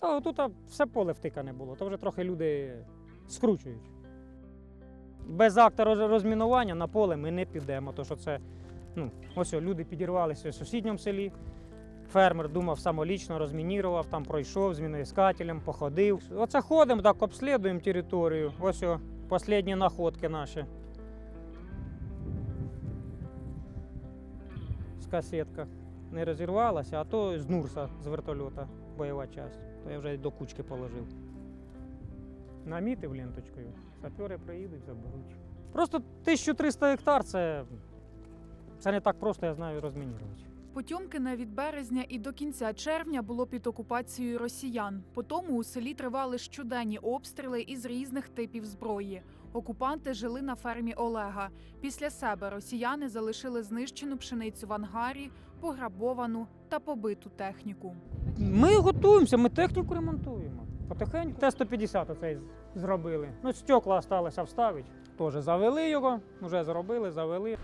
Та тут все поле втикане було, то вже трохи люди скручують. Без акта розмінування на поле ми не підемо, тому що це, ну, ось люди підірвалися в сусідньому селі. Фермер думав самолічно, розмінірував, там пройшов з міноіскателем, походив. Оце ходимо, так обслідуємо територію. Ось о, останні находки наші. Касетка не розірвалася, а то з Нурса з вертольота бойова часть. То я вже до кучки положив. Намітив ленточкою, сапери приїдуть, заберуть. Просто 1300 гектар це, це не так просто, я знаю, розмінірувати. Потьомкине від березня і до кінця червня було під окупацією росіян. Потому у селі тривали щоденні обстріли із різних типів зброї. Окупанти жили на фермі Олега. Після себе росіяни залишили знищену пшеницю в ангарі, пограбовану та побиту техніку. Ми готуємося, ми техніку ремонтуємо. Потихеньку. Т-150 оцей зробили. Ну, стекла залишилося вставити. Теж завели його, вже зробили, завели.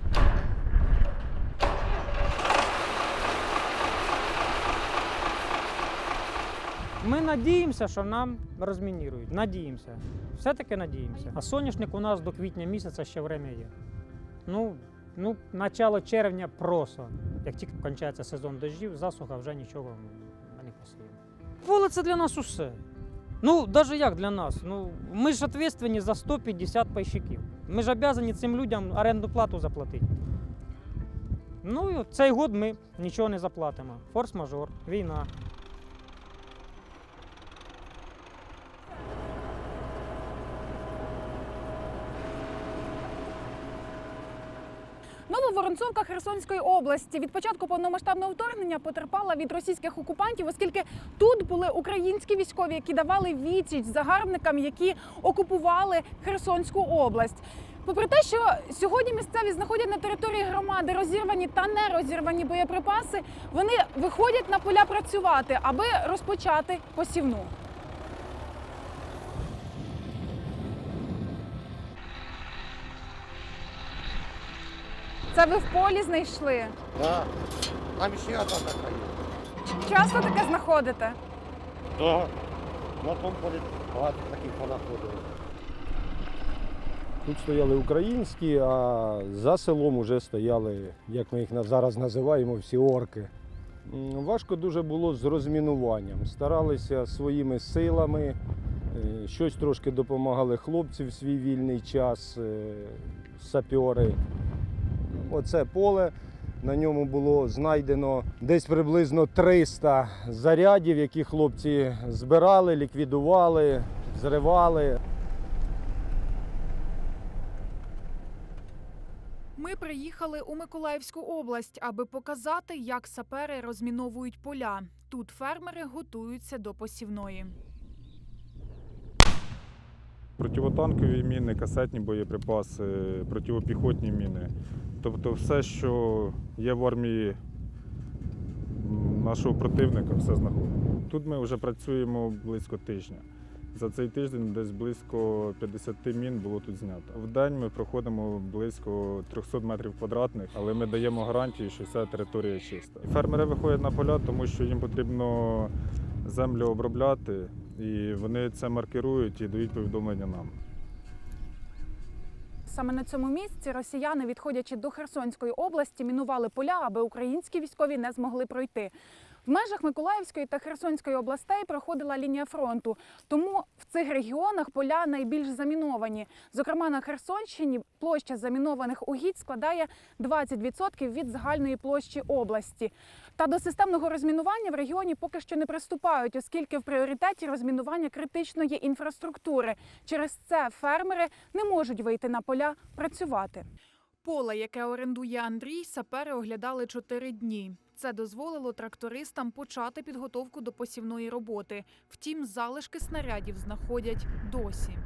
Ми надіємося, що нам розмінірують. Надіємося. Все-таки надіємося. А соняшник у нас до квітня місяця ще время є. Ну, ну, начало червня просто. Як тільки кончається сезон дощів, засуха вже нічого не. Поле це для нас усе. Ну, навіть як для нас. Ну, ми ж відповідальні за 150 пайщиків. Ми ж обязані цим людям оренду плату заплатити. Ну, і цей год ми нічого не заплатимо. Форс-мажор, війна. Нововоронцовка Херсонської області від початку повномасштабного вторгнення потерпала від російських окупантів, оскільки тут були українські військові, які давали відсіч загарбникам, які окупували Херсонську область. Попри те, що сьогодні місцеві знаходять на території громади розірвані та не розірвані боєприпаси, вони виходять на поля працювати, аби розпочати посівну. Це ви в полі знайшли? Да. Там ще одна така є. Часто таке знаходите? Да. На тому полі багато таких понаходили. Тут стояли українські, а за селом вже стояли, як ми їх на- зараз називаємо, всі орки. М, Важко дуже було з розмінуванням. Старалися своїми силами, е, щось трошки допомагали хлопці в свій вільний час, е, сапьори. Оце поле. На ньому було знайдено десь приблизно 300 зарядів, які хлопці збирали, ліквідували, зривали. Ми приїхали у Миколаївську область, аби показати, як сапери розміновують поля. Тут фермери готуються до посівної. Противотанкові міни, касетні боєприпаси, противопіхотні міни. Тобто все, що є в армії нашого противника, все знаходимо. Тут ми вже працюємо близько тижня. За цей тиждень десь близько 50 мін було тут знято. В день ми проходимо близько 300 метрів квадратних, але ми даємо гарантію, що вся територія чиста. Фермери виходять на поля, тому що їм потрібно землю обробляти, і вони це маркирують і дають повідомлення нам. Саме на цьому місці росіяни, відходячи до Херсонської області, мінували поля, аби українські військові не змогли пройти. В межах Миколаївської та Херсонської областей проходила лінія фронту, тому в цих регіонах поля найбільш заміновані. Зокрема, на Херсонщині площа замінованих угідь складає 20% від загальної площі області. Та до системного розмінування в регіоні поки що не приступають, оскільки в пріоритеті розмінування критичної інфраструктури. Через це фермери не можуть вийти на поля працювати. Поле, яке орендує Андрій, сапери оглядали чотири дні. Це дозволило трактористам почати підготовку до посівної роботи. Втім, залишки снарядів знаходять досі.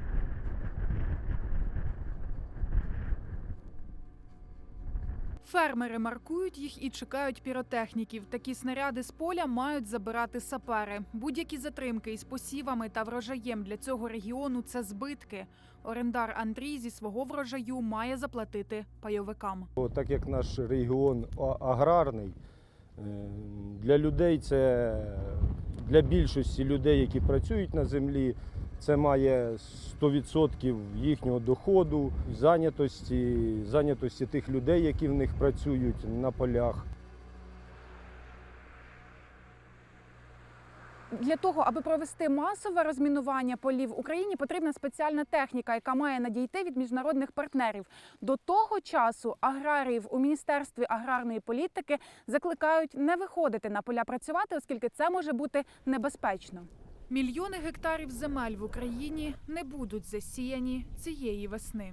Фермери маркують їх і чекають піротехніків. Такі снаряди з поля мають забирати сапери. Будь-які затримки із посівами та врожаєм для цього регіону це збитки. Орендар Андрій зі свого врожаю має заплатити пайовикам. Так як наш регіон аграрний, для людей це для більшості людей, які працюють на землі, це має 100% їхнього доходу, зайнятості, зайнятості тих людей, які в них працюють на полях. Для того, аби провести масове розмінування полів в Україні, потрібна спеціальна техніка, яка має надійти від міжнародних партнерів. До того часу аграріїв у міністерстві аграрної політики закликають не виходити на поля працювати, оскільки це може бути небезпечно. Мільйони гектарів земель в Україні не будуть засіяні цієї весни.